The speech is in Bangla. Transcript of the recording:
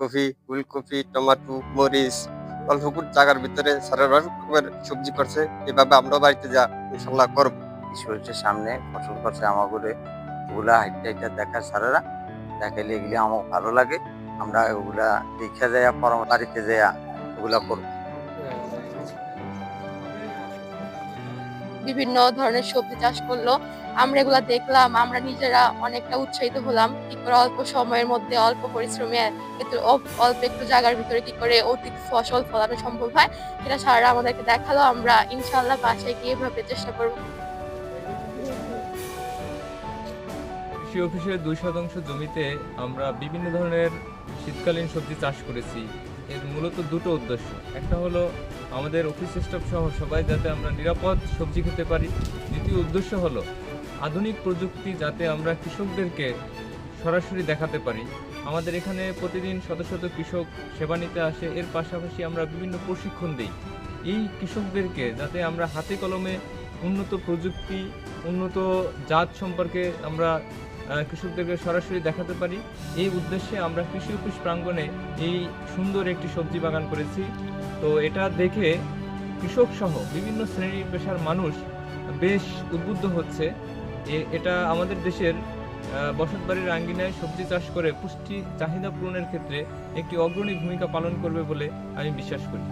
বাঁধাকপি ফুলকপি টমাটো, মরিচ, অল্প কিছু জায়গার ভিতরে সারা রকমের সবজি করছে, এভাবে আমরা বাড়িতে যা ইনশাল্লাহ করব। ঈশ্বরের সামনে ফসল করছে ঘরে ওগুলা হাইটটা হাইটটা দেখা সারারা, দেখাইলে এগুলি আমার ভালো লাগে। আমরা ওগুলা দেখে যায় পরামর্শ বাড়িতে যায় ওগুলা করব। বিভিন্ন ধরনের সবজি চাষ করল। আমরা এগুলা দেখলাম, আমরা নিজেরা অনেকটা উৎসাহিত হলাম কি করে অল্প সময়ের মধ্যে অল্প পরিশ্রমে অল্প- একটু জায়গার ভিতরে কি করে অধিক ফসল ফলানো সম্ভব হয় সেটা সারা আমাদেরকে দেখাল। আমরা ইনশাল্লাহ বাসায় গিয়ে এভাবে চেষ্টা করব। কৃষি অফিসের দুই শতাংশ জমিতে আমরা বিভিন্ন ধরনের শীতকালীন সবজি চাষ করেছি। এর মূলত দুটো উদ্দেশ্য। একটা হলো আমাদের অফিস স্টাফ সহ সবাই যাতে আমরা নিরাপদ সবজি খেতে পারি। দ্বিতীয় উদ্দেশ্য হলো আধুনিক প্রযুক্তি যাতে আমরা কৃষকদেরকে সরাসরি দেখাতে পারি। আমাদের এখানে প্রতিদিন শত শত কৃষক সেবা নিতে আসে। এর পাশাপাশি আমরা বিভিন্ন প্রশিক্ষণ দিই। এই কৃষকদেরকে যাতে আমরা হাতে কলমে উন্নত প্রযুক্তি, উন্নত জাত সম্পর্কে আমরা কৃষকদেরকে সরাসরি দেখাতে পারি। এই উদ্দেশ্যে আমরা কৃষি অফিস প্রাঙ্গণে এই সুন্দর একটি সবজি বাগান করেছি। তো এটা দেখে কৃষক সহ বিভিন্ন শ্রেণির পেশার মানুষ বেশ উদ্বুদ্ধ হচ্ছে। এটা আমাদের দেশের বসত বাড়ির আঙ্গিনায় সবজি চাষ করে পুষ্টি চাহিদা পূরণের ক্ষেত্রে একটি অগ্রণী ভূমিকা পালন করবে বলে আমি বিশ্বাস করি।